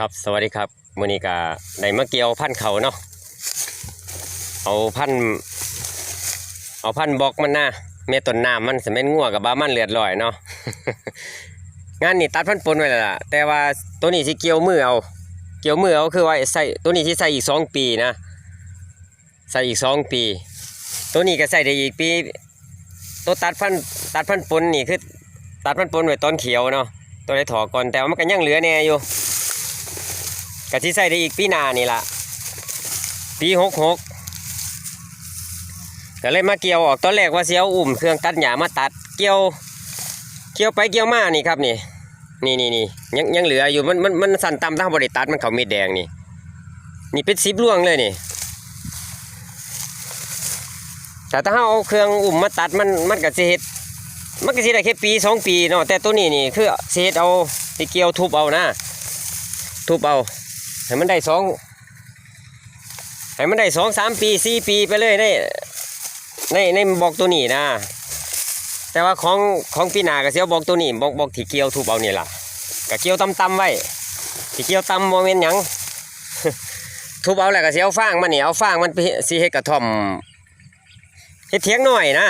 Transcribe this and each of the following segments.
ครับสวัสดีครับมือนี้ก็ได้มาเกี่ยวพันเขาเนาะเอาพันเอาพันธุ์บอกมันนะเมต้นน้ำมันสมัยงัวกับบ้ามันเลือดลอยเนาะงานนี่ตัดพันปนไว้แล้วล่ะแต่ว่าตัวนี้สิเกี่ยวมือเอา เกี่ยวมือเอาคือว่าใส่ตัวนี้สิใส่อีกสองปีนะใส่อีกสองปี ตัวนี้ก็ใส่ได้อีกปี ตัวตัดพันตัดพันปนนี่คือตัดพันปนไว้ตอนเขียวเนาะตัวได้ถอก่อนแต่ว่ามันก็ยังเหลือแน่อยู่ กะที่ใส่ได้อีกปีหนานี่ล่ะปีหกหกก็เลยมาเกี่ยวออกตอนแรกว่าเสียวอุ่มเครื่องตัดหญ้ามาตัดเกี่ยว เกี่ยวไปเกี่ยวมานี่ครับนี่ นี่นี่นี่ยังยังเหลืออยู่มันมันมันสั่นต่ำถ้าบริตัดมันเขาเม็ดแดงนี่ นี่เป็นสิบล่วงเลยนี่แต่ถ้าเราเอาเครื่องอุ่มมาตัดมันมันก็สิเฮ็ดมันก็สิได้แค่ปีสองปีเนาะแต่ตัวนี้นี่คือเฮ็ดเอาสิเกี่ยวทุบเอานะ ทุบเอา ให้มันได้สองให้มันได้สองสามปีสี่ปีไปเลยในในในบอกตัวนี้นะ แต่ว่าของของปีหนาก็เสียวบอกตัวนี้บอกบอกที่เกี่ยวทุบเอานี่ล่ะก็เกี่ยวตำตำๆไว้ที่เกี่ยวตำโมเมนหยังทุบเอาแหละก็เสียวฟางมันนี่เอาฟางมันไปสีเฮ็ดกระท่อมเฮ็ดเถียงหน่อยนะ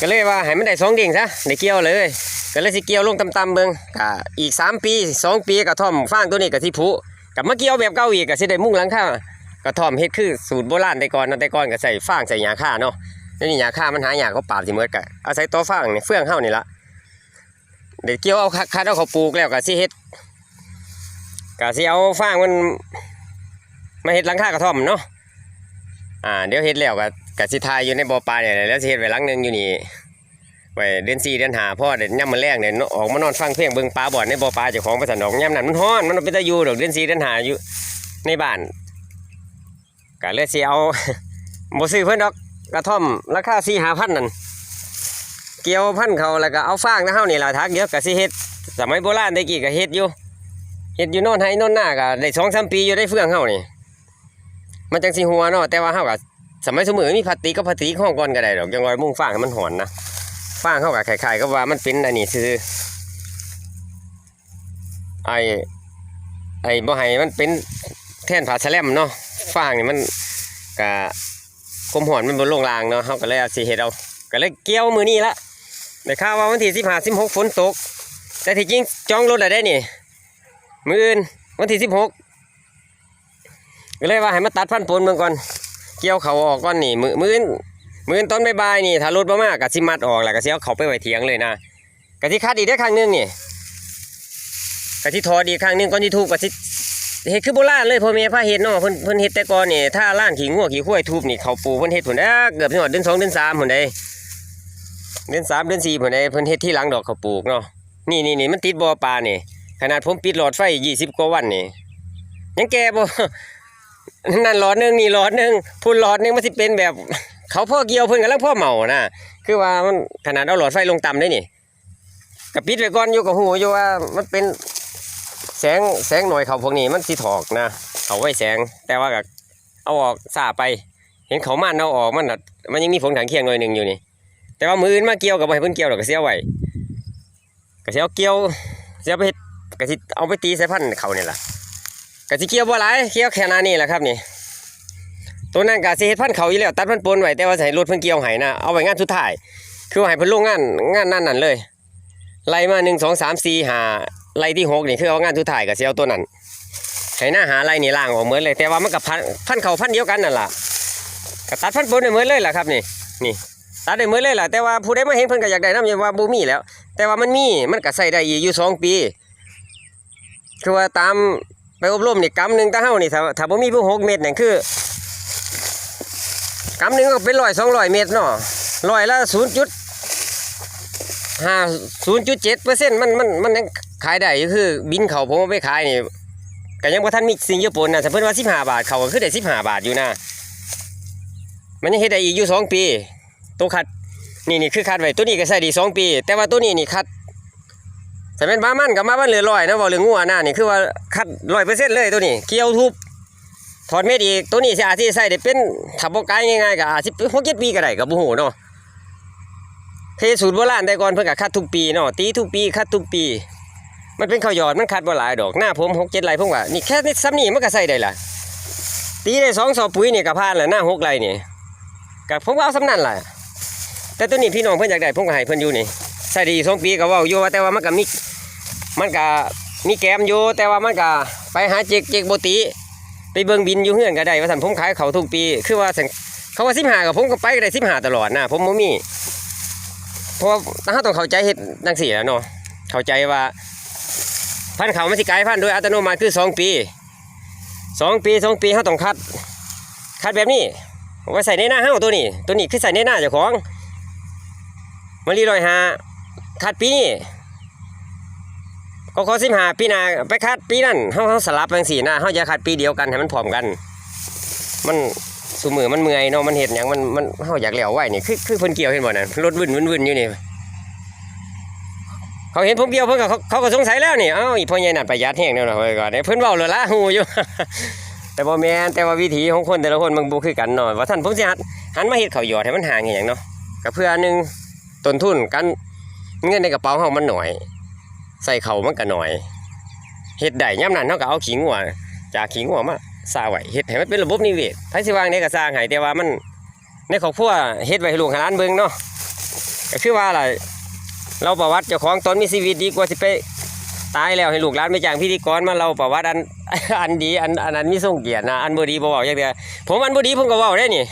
ก็เลยว่าให้มันได้สองดิ่งซะได้เกี่ยวเลย ก็เลยสิเกี่ยวลงต่ำๆเบิ่งก็อีก 3 ปี 2 ปีกระท่อมฟางตัวนี้ก็สิผุกับมาเกี่ยวแบบเก่าอีกก็สิได้มุ่งหลังคากระท่อมเฮ็ดคือสูตรโบราณแต่ก่อนนะแต่ก่อนก็ใส่ฟางใส่หญ้าค่าเนาะนี่หญ้าค่ามันหายากเขาปราบสิหมดก็อาศัยตัวฟางนี่เฟื่องเฮานี่ละเดี๋ยวเกี่ยวเอาคัดเอาเขาปลูกแล้วก็สิเฮ็ดก็สิเอาฟางมันมาเฮ็ดหลังคากระท่อมเนาะอ่าเดี๋ยวเฮ็ดแล้วก็ก็สิทายอยู่ในบ่อปลาเนี่ยแล้วสิเฮ็ดไว้หลังหนึงอยู่นี่ ไว้เดือนสี่เดือนหาพ่อเดือนย่ำมันแรงเนี่ยออกมานอนฟังเพลงเบิ่งปลาบ่อนในบ่อปลาเจ้าของไปสนองย่ำนั้นมันฮ้อนมันเป็นตาอยู่ดอกเดือนสี่เดือนหาอยู่ในบ้านก็เลยสิเอาบ่ซื้อเพิ่นดอกกระท่อมราคาสี่ห้าพันนั่นเกี่ยวพันเขาแล้วก็เอาฟางนะเฮานี่ล่ะทักเดี๋ยวก็สิเฮ็ดสมัยโบราณได้กี่ก็เฮ็ดอยู่เฮ็ดอยู่นอนให้นอนหน้าก็ได้สองสามปีอยู่ได้เฟื่องเฮานี่มันจังสิหัวเนาะแต่ว่าเฮาก็สมัยสมือมีพลาสติกก็พลาสติกห้องก่อนก็ได้ดอกจังว่ามุ่งฟางให้มันหอนนะ ฟางเข้ากับไข่ไข่ก็ว่ามันเป็นอันนี้คือไอไอบ่ให้มันเป็นแท่นผาแสลมเนาะฟางนี่มันกะกลมหอนมันบนโลงรางเนาะเขาก็เลยเอาสีเห็ดเอาก็เลยเกี่ยวมือนี้ละแต่ข่าวว่าวันที่สิบห้าสิบหกฝนตก แต่ที่จริงจองรถอะไรได้นี่มืออื่นวันที่สิบหกก็เลยว่าให้มาตัดพันปนเมืองก่อน เกี่ยวเขาออกก่อนนี่มือมืออื่น มื้อตอนบ่ายๆนี่ถ้ารถบ่มากก็สิมัดออกแล้วก็สิเอาเขาไปไว้เถียงเลยนะก็สิคัดอีกได้ครั้งหนึงนี่ก็สิถอดีครั้งหนึงก่อนสิทุบก็สิเฮ็ดคือโบราณเลยพ่อแม่พาเฮ็ดเนาะเพิ่นเพิ่นเฮ็ดแต่ก่อนนี่ถ้าร้านขี้งัวขี้ควยทุบนี่เขาปูเพิ่นเฮ็ดพุ่นเด้อเกือบสิฮอดเดือน2เดือน3พุ่นเด้เดือน3เดือน4พุ่นเด้เพิ่นเฮ็ดที่หลังดอกเขาปลูกเนาะนี่นี่นี่มันติดบ่อปลานี่ ขนาดผมปิดหลอดไฟ20กว่าวันนี่ยังแก่บ่นั่นหลอดหนึงนี่หลอดหนึงพุ่นหลอดหนึงมันสิเป็นแบบ เขาพ่อเกี่ยวเพิ่นกำลังพ่อเมานะคือว่ามันขนาดเอาหลอดไฟลงต่ำได้นี่กับปิดไว้ก่อนอยู่กับหูอยู่ว่ามันเป็นแสงแสงหน่อยเขาพวกนี้มันสิถอกนะเขาไว้แสงแต่ว่าก็เอาออกซาไป เห็นเขามันเอาออกมันน่ะมันยังมีผงถังเคียงหน่อยหนึ่งอยู่นี่ แต่ว่ามืออื่นมาเกี่ยวกับให้เพิ่นเกี่ยวดอกก็เสียวไหว้ก็สิเอาเกี่ยวเสียวไปเฮ็ดก็สิเอาไปตีใส่พันธุ์เขาเนี่ล่ะก็สิเกี่ยวบ่หลายเกี่ยวแค่นานี้แหละครับนี่ ตัวนั้นก็สิเฮ็ดพันเขาอยู่แล้วตัดพันปนไว้แต่ว่าให้รถเพิ่นเกี่ยวให้นะเอาไว้งานสุดท้ายคือว่าให้เพิ่นลงงานงานนั้นนั่นเลยไล่มา1 2 3 4 5ไล่ที่หกนี่คือเอางานสุดท้ายก็สิเอาตัวนั้นให้หน้าหาไล่นี่ล่างออกเหมือนเลย แต่ว่ามันกับพันพันเขาพันเดียวกันนั่นล่ะก็ตัดพันปนเหมือนเลยล่ะครับนี่นี่ตัดได้เหมือนเลยล่ะแต่ว่าผู้ใดมาเห็นเพิ่นก็อยากได้น้ำยาว่าบ่มีแล้ว แต่ว่ามันมีมันก็ใส่ได้อีอยู่สองปีคือว่าตามไปอบรมนี่กำหนึงตาเฮานี่ถ้าถ้าบ่มีผู้หกเม็ดนี่คือ กำหนึ่งก็เป็นร้อยสองร้อยเมตรเนาะร้อยละศูนย์จุดห้าศูนย์จุดเจ็ดเปอร์เซ็นต์มันมันมันยังขายได้อยู่คือ บินเขาผมเอาไปขายนี่ก็ยังว่าท่านมีสิ่งญี่ปุ่นนะถ้าเพิ่นว่าสิบห้าบาทเขาก็คือได้สิบห้าบาทอยู่นะมันยังเฮ็ดได้อีกอยู่สองปีตัวคัดนี่นี่คือคัดไว้ตัวนี้ก็ใส่ดีสองปี แต่ว่าตัวนี้นี่คัดแต่เป็นบ้ามันกับบ้านเหลือร้อยนะบอกเรื่องัวหน้านี่คือว่าคัดร้อยเปอร์เซ็นต์เลยตัวนี้เกี่ยวทุบ ถอดเม็ดอีกตัวนี้สิอาจสิใส่ได้เป็นถ้าบ่ไกลง่ายๆก็อาจสิหกเจ็ดปีก็ได้ก็บ่ฮู้เนาะเทสูตรโบราณแต่ก่อนเพิ่นก็คัดทุกปีเนาะตีทุกปีคัดทุกปี มันเป็นข้าวยอดมันขาดบ่หลายดอกหน้าผมหกเจ็ดไรผมว่านี่แค่นี้ซ้ำนี่มันก็ใส่ได้ละตีได้สองสอบปุ๋ยนี่ก็ผ่านแล้วหน้าหกไรนี่กับผมว่าเอาซ้ำนั่นล่ะแต่ตัวนี้พี่น้องเพิ่นอยากได้ผมก็ให้เพิ่นอยู่นี่ใส่ไดีสองปีก็เว่าอยู่แต่ว่ามันก็มีมันก็มีแกมอยู่แต่ว่ามันก็ไปหาเจกเจกโบติ ไปเบิ่งบินอยู่เฮือนก็ได้ว่าสั่นผมขายเขาทุกปี คือว่าสันเขาว่าสิบห้ากับผมก็ไปก็ได้สิบห้าตลอดนะผมบ่มีเพราะว่าถ้าต้องเข้าใจเฮ็ดจังซี่แล้วเนาะเข้าใจว่าพันธุ์เขามันสิกลายพันธุ์โดยอัตโนมัติคือสองปีสองปีสองปีเขาต้องคัด คัดแบบนี้ไว้ใส่ในหน้าเฮาตัวนี้ ตัวนี้คือใส่ในหน้าเจ้าของมันรีลอยหาคัดปีนี้ ก็ขอสิบหาปีนาไปคัดปีนั้นเฮาเฮาสลับจังสี่หน้าเฮาจะคัดปีเดียวกันให้มันพร้อมกัน มันสูมือมันเมื่อยเนาะมันเห็ดหยังมันมันเฮาอยากแล้วไหวนี่คือคือเพิ่นเกี่ยวเห็นบ่นั่นรถวุ่นวุ่นวุ่นอยู่นี่เขาเห็นผมเดียวเพิ่นก็เขาเขาก็สงสัยแล้วนี่เอ้าอีพ่อใหญ่นั่นประหยัดแห้งแน่นอนเว้ยก่อนเพิ่นเว้าเลยละฮู้อยู่แต่บ่แม่นแต่ว่าวิถีของคนแต่ละคนมันบ่คือกันเนาะว่าท่านผมสิหัดหันมาเฮ็ดข้าวหยอดให้มันห่างอีหยังเนาะก็เพื่อหนึงต้นทุนกันเงินในกระเป๋าเฮามันหน่อย ใส่เขามันก็หน่อยเฮ็ดได้ยามนั้นเฮาก็เอาขี้งัวจากขี้งัวมาสร้างไว้เฮ็ดให้มันเป็นระบบนิเวศไผสิวางได้ก็สร้างให้แต่ว่ามันในครอบครัวเฮ็ดไว้ให้ลูกให้หลานเบิ่งเนาะก็คือว่าล่ะเราประวัติเจ้าของตนมีชีวิตดีกว่าสิไปตายแล้วให้ลูกหลานไปจ้างพิธีกรมาเราประวัติอันอันดีอันอันนั้นมีทรงเกียรตินะอันบ่ดีบ่เว้าอย่างเดียวผมอันบ่ดีผมก็เว้าได้นี่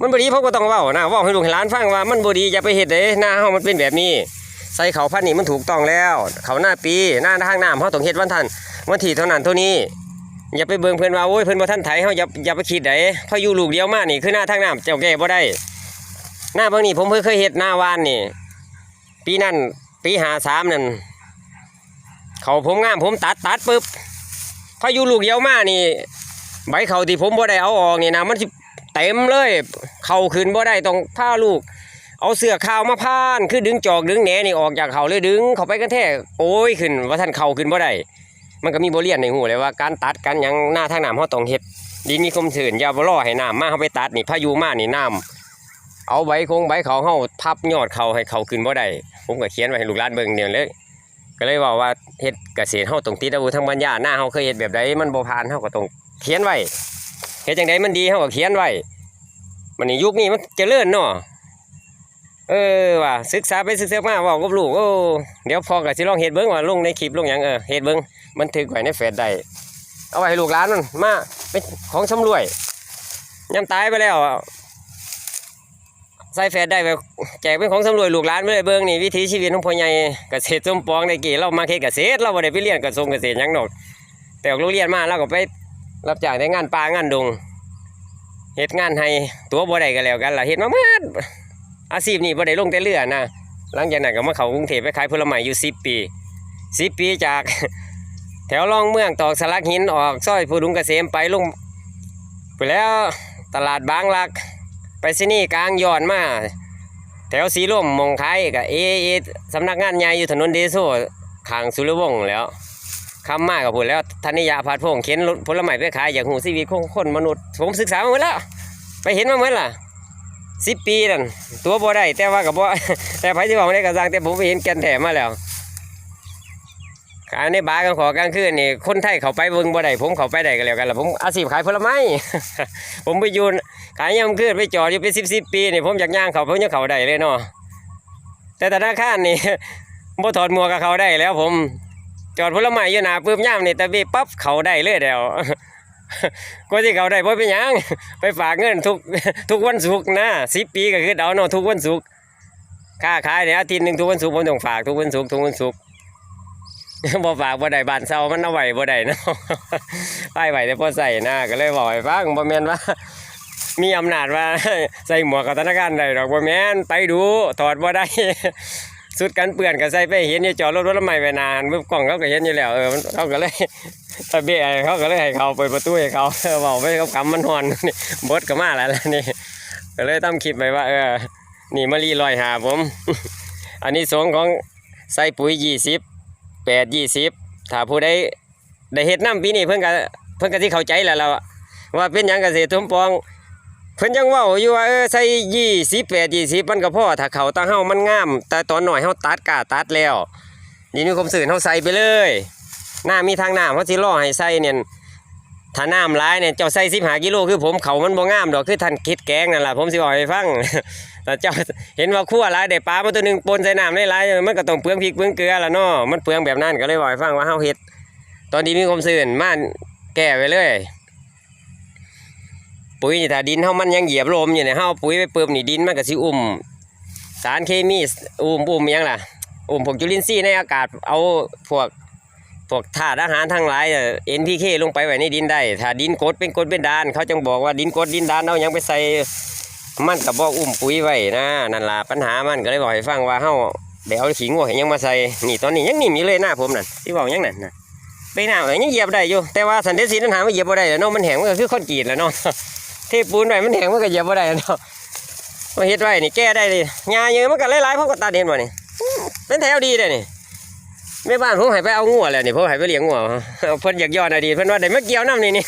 มันบ่ดีผมก็ต้องเว้านะเว้าให้ลูกให้หลานฟังว่ามันบ่ดีอย่าไปเฮ็ดเด้หน้าเฮามันเป็นแบบนี้ ใส่เขาพันนี่มันถูกต้องแล้ว เขาหน้าปีหน้าทางน้ำเฮาต้องเฮ็ดวันทันวันที่เท่านั้นเท่านี้อย่าไปเบิ่งเพิ่อนว่าโอ้ยเพิ่อนบ่ทันไถเฮาอย่าอย่าไปคิดไดพออยู่ลูกเดียวมานี่คือหน้าทางน้ำเจ้าแก้บ่ได้หน้าบางนี่ผมเคยเฮ็ดหน้าวานนี่ ปีนั้นปีหาสามนั่นเขาผมงามผมตัดตัดปุ๊บพายุลูกเดียวมานี่ ใบเขาที่ผมบ่ได้เอาออกนี่นะมันเต็มเลย เขาขึ้นบ่ได้ต้องผ้าลูก เอาเสื้อขาวมาพาน คือดึงจอกดึงแหนนี่ออกจากเขาเลยดึง เขาไปกันแท้โอ้ยขึ้น ว่าท่านเขาขึ้นบ่ได้มันก็มีบทเรียนในหูเลยว่าการตัดกันยังหน้าทางน้ำเขาต้องเฮ็ดดินมีคมชื้นย่าบ่รอให้น้ำมาเขาไปตัดนี่พายุมานี่น้ำเอาใบคงใบเขาเฮาพับยอดเขาให้เขาขึ้นบ่ได้ผมก็เขียนไว้ให้ลูกหลานเบิ่งเดียวเลยก็เลยบอกว่าเฮ็ดเกษตรเฮาต้องติดอาวุธทางปัญญาหน้าเฮาเคยเฮ็ดแบบใดมันบ่ผ่านเฮาก็ต้องเขียนไว้เฮ็ดจังไดมันดีเฮาก็เขียนไว้มันนี่ยุคนี้มันเจริญเนาะ เออว่าศึกษาไปศึกษามาเว้ากับลูกโอ้เดี๋ยวพ่อก็สิลองเฮ็ดเบิ่งว่าลงในคลิปลงหยังเออเฮ็ดเบิ่งบันทึกไว้ในเฟซได้เอาไว้ให้ลูกหลานมันมาเป็นของสำรวยยามตายไปแล้วใส่เฟซได้ไปแจกเป็นของสำรวยลูกหลานไม่ได้เบิ่งนี่วิถีชีวิตของพ่อใหญ่เกษตรสมปองได้กี่เรามาเฮ็ดเกษตรเราบ่ได้ไปเรียนกระทรวงเกษตรยังดอกแต่ออกโรงเรียนมาเราก็ไปรับจ้างในงานป่างานดงเฮ็ดงานให้ตัวบ่ได้ก็แล้วกันล่ะเฮ็ดมาหมด อาชีพนี้บ่ได้ลงแต่เรือนะหลังจากนั้นก็มาเข้ากรุงเทพไปขายผลไม้อยู่10ปี10ปีจาก แถวรองเมืองตอกสลักหินออกซอยผู้ดุงเกษมไปลงไปแล้วตลาดบางรัก ไปสินี่กลางย้อนมา แถวสีลมมองคายกับเอเอสำนักงานใหญ่อยู่ถนนเดโซขางสุรวงศ์แล้วคำมากกับพูดแล้วธนิยาพัดพงเข็นผลไม้ไปขายอย่ากหูชีวิตของคนมนุษย์ ผมศึกษามาหมดแล้ว ไปเห็นมาหมดล่ะ สิบปีนั่นตัวบ่ได้แต่ว่ากับบ่แต่ไผที่บอกไม่ได้กระซังแต่ผมไปเห็นแกนแถมมาแล้วขายในบาร์กันขอกลางคืนนี่คนไทยเขาไปเบิ่งบ่ได้ผมเขาไปได้ก็แล้วกันล่ะผมอาชีพขายผลไม้ ผมไปยูนขายยำคืนไปจอดอยู่เป็นสิบสิบปีนี่ผมอยากย่างเขาผมยังเขาได้เลยเนาะแต่ธนาคารนี่บ่ถอดหมวกกับเขาได้แล้วผม จอดผลไม้อยู่หนาปื้มย่ามนี่แต่เบปั๊บเขาได้เลยเดี๋ยว ก็ที่เขาได้เพราะเป็นหยัง ไปฝากเงินทุกทุกวันศุกร์นะสิบปีก็คือเอาเนาะทุกวันศุกร์ค่าขายเนี่ยอาทิตย์หนึ่งทุกวันศุกร์ผมต้องฝากทุกวันศุกร์ทุกวันศุกร์บ่ฝากบ่ได้บ้านเซามันเอาไว้บ่ได้เนาะป้ายไว้แต่พอใส่นะก็เลยบอกให้ฟังบ่แม่นว่า มีอำนาจว่าใส่หมวกกับธนาคารได้ดอกบ่แม่นไปดูถอดบ่ได้ สุดกันเปื้อนก็ใส่ไปเห็นอยู่จอดรถรถละไม่ไปนานปุ๊บกล้องเขาก็เห็นอยู่แล้วเออเขาก็เลยตะเบะเขาก็เลยให้เขาเปิดประตูให้เขาบอกไปเขากำมันฮอนนี่บดก็มาแล้วล่ะนี่ก็เลยตั้งคลิปไปว่า เออ นี่มารีลอยหาผม อันนี้สงของใส่ปุ๋ยยี่สิบแปดยี่สิบถ้าผู้ใดได้เฮ็ดน้ำปีนี้เพิ่นก็เพิ่นก็ที่เข้าใจแล้วล่ะว่าเป็นยังเกษตรสมปอง เพิ่นยังเว้าอยู่ว่าเออใส่ยี่สิบแปดยี่สิบมันก็พอถ้าเขาตาเฮามันงาม แต่ตอนหน่อยเฮาตัดกาตัดแล้วดินมีคมสื่นเฮาใส่ไปเลย หน้ามีทางน้ำเขาสิล่อให้ใส่เนี่ยถ้าน้ำร้ายเนี่ยเจ้าใส่15กิโลคือผมเขามันบ่งามดอกคือท่านคิดแกงนั่นแหละผมสิบอกให้ฟังแต่เจ้าเห็นว่าคั่วหลายได้ปลามาตัวหนึ่งปนใส่น้ำได้หลายมันก็ต้องเปลืองพริกเปลืองเกลือละเนาะมันเปลืองแบบนั้นก็เลยบอกให้ฟังว่าเฮาเฮ็ด ตอนนี้มีความสื่นมาแก้ไว้เลย ปุ๋ยนี่ถ้าดินเฮามันยังเหยียบลมอยู่เนี่ยเฮาปุ๋ยไปเปิมนี่ดินมันก็สิอุ้ม สารเคมีอุ้มอุ้มยังล่ะอุ้มพวกจุลินทรีย์ในอากาศเอาพวกพวกธาตุอาหารทั้งหลายเอ็นพีเคลงไปไว้ในดินได้ ถ้าดินกดเป็นกดเป็นดาน เขาจังบอกว่าดินกดดินดานเอายังไปใส่มันก็บ่อุ้มปุ๋ยไว้นะนั่นล่ะปัญหามันก็เลยบอกให้ฟังว่าเฮาได้เอาขี้งัวยังมาใส่นี่ตอนนี้ยังนิ่มอยู่เลยหน้าผมนั่นที่บอกยังนั่นนะไปหน้าก็ยังเหยียบได้อยู่แต่ว่าสันเดชสีนั้นหาว่เหยียบได้แล้วเนาะมันแห้งก็คือคอนกรีตแล้วเนาะ เทปูนไว้มันแห้งมันก็เหยียบบ่ได้เนาะมาเฮ็ดไว้นี่แก้ได้เลยหญ้าเยอะมันก็หลายๆเพราะก็ตัดเห็นบ่นี่เป็นแถวดีเลยนี่แม่บ้านผมให้ไปเอางัวแล้วนี่ผมให้ไปเลี้ยงงัวเพิ่นอยากย้อนอดีตเพิ่นว่าได้มาเกี่ยวน้ำนี่นี่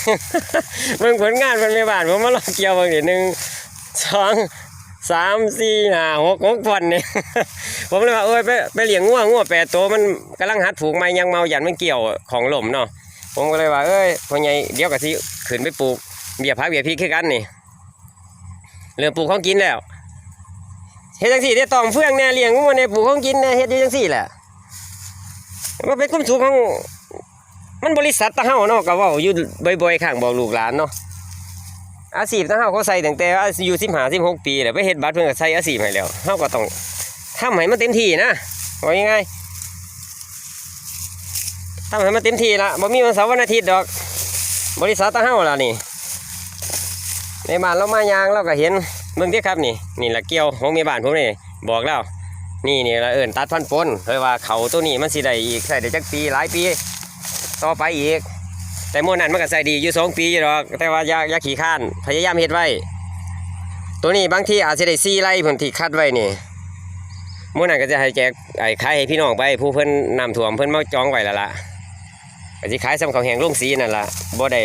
เบิ่งผลงานเพิ่นแม่บ้านผมมาลองเกี่ยวบิ่งนี่หนึ่งสองสามสี่ห้าหกหกพันนี่ผมเลยว่าเอ้ยไปไปเลี้ยงงัวงัวแปดตัวมันกำลังหัดผูกไม้ยังเมาหยันมันเกี่ยวของหล่มเนาะผมก็เลยว่าเอ้ยพ่อใหญ่เดี๋ยวก็สิขึ้นไปปลูก เบียร์พักเบียร์พริกคือกันนี่เรื่องปลูกของกินแล้วเฮ็ดจังซี่ได้ตอมเฟืองแน่เลี้ยงงัวในปลูกของกินแน่เฮ็ดอยู่จังซี่แหละมันเป็นความสุขของมันบริษัทตะเฮาเนาะก็เว้าอยู่บ่อยๆข้างบอกลูกหลานเนาะอาชีพตะเฮาเขาใส่ตั้งแต่อายุ15 16ปีแล้วไปเฮ็ดบัตรเพิ่นก็ใส่อาชีพให้แล้วเฮาก็ต้องทำให้มันเต็มที่นะว่ายังไงทำให้มันเต็มที่ละบ่มีวันเสาร์วันอาทิตย์ดอก บริษัทตะเฮาล่ะนี่ ในบ้านเรามายางเราก็เห็นเบิ่งเด้อครับนี่นี่ละเกี่ยวของม่บ้านผมนี่บอกแล้ว นี่นี่ละเอิ้นตัดพันปนเพราะว่าเขาตัวนี้มันสิได้อีกใส่ได้จักปีหลายปี ต่อไปอีก แต่หมู่นั้นมันก็ใส่ดีอยู่สองปีอยู่ดอกแต่ว่าอยาอย่าขี้ข้านพยายามเฮ็ดไว้ ตัวนี้บางทีอาจจะได้4ไร่เพิ่นที่คัดไว้นี่หมู่นั้นก็จะให้แจกไอ้ขายให้พี่น้องไปผู้เพิ่นน้ำท่วมเพิ่นมาจองไว้แล้วล่ะก็สิขายซ้ำเขาวแห้งลงสีนั่นล่ะบ่ได้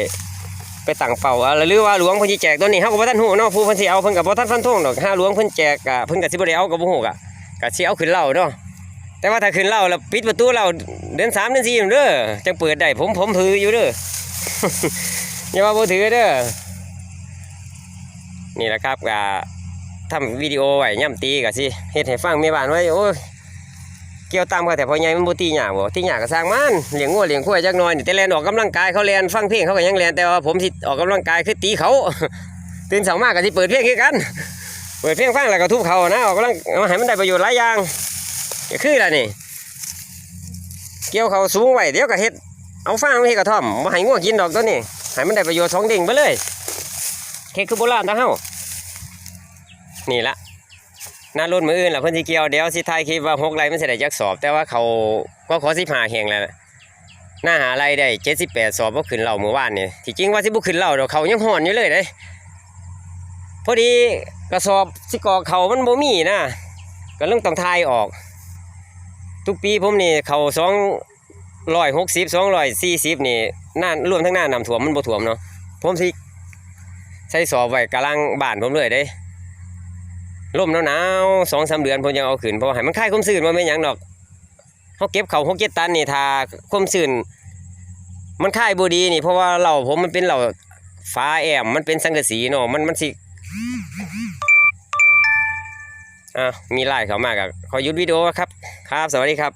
ไปตั้งเป้าเอาหรือว่าหลวงเพิ่นสิแจกตัวนี้เฮาก็บ่ทันฮู้เนาะผู้เพิ่นสิเอาเพิ่นก็บ่ทันฟันธงดอกถ้าหลวงเพิ่นแจกอะเพิ่นก็สิบ่ได้เอาก็บ่ฮู้ก็ก็สิเอาขึ้นเหล้าเนาะแต่ว่าถ้าขึ้นเหล้าแล้วปิดประตูเหล้าเดือน3เดือน4นั่เด้อจังเปิดได้ผมผมถืออยู่เด้ออย่าว่าบ่ถือเด้อนี่แหละครับก็ทำวิดีโอไว้ย่ำตีก็สิเฮ็ดให้ฟังแม่บ้านไว้โอ้ย เกี่ยวตามก็แต่พ่อใหญ่มันบ่ตีหยาบ่ตีหยาก็สร้างมันเลี้ยงงัวเลี้ยงควายจักหน่อยนี่แต่แลนออกกำลังกายเขาแลนฟังเพลงเขาก็ยังแลนแต่ว่าผมสิออกกำลังกายคือตีเขาตื่นเช้ามาก็สิเปิดเพลงคือกัน เปิดเพลงฟังแล้วก็ทุบเขานะออกกำลังเอาให้มันได้ประโยชน์หลายอย่างก็คือล่ะนี่ เกี่ยวเขาสูงไว้เดี๋ยวก็เฮ็ดเอาฟางมาเฮ็ดกระท่อมบ่ให้งัวกินดอกตัวนี้ให้มันได้ประโยชน์สองเด้งไปเลยเค้กคือโบราณตาเฮานี่ละ น้ารุ่นมืออื่นล่ะเพิ่นสิเกี่ยวเดี๋ยวสิถ่ายคลิปว่าหกไรมันสิได้จักสอบ แต่ว่าเขาก็ขอ15แห่งแล้วหน้าหาไรได้เจ็ดสิบแปดสอบว่ขึ้นเหล่าเมื่อวานนี่ที่จริงว่าสิบุขึ้นเหล่าเดี๋ยวเขายังห่อนอยู่เลยเลยพอดีกระสอบสิกอกเขามันบ่มีนะก็เรื่องต้องทายออก ทุกปีผมนี่เขาสองร้อยหกสิบสองร้อยสี่สิบนี่หน้ารวมทั้งหน้านำถ่วมมันบ่ถ่วมเนาะผมสิใส่สอบไว้กำลังบ้านผมเลยเด้ ลมหนาวๆสองสามเดือนผมยังเอาขึ้นเพราะให้มันคลายความชื้นมาไม่ยังดอกเขาเก็บเขาหกเจ็ดตันนี่ถ้าความซื่นมันค่ายบดีนี่ เพราะว่าเหล่าผมมันเป็นเหล่าฟ้าแอมมันเป็นสังกะสีเนาะมันมันสิอะมีไล่เขามากอะขอยุดวิดีโอครับ ครับ สวัสดีครับ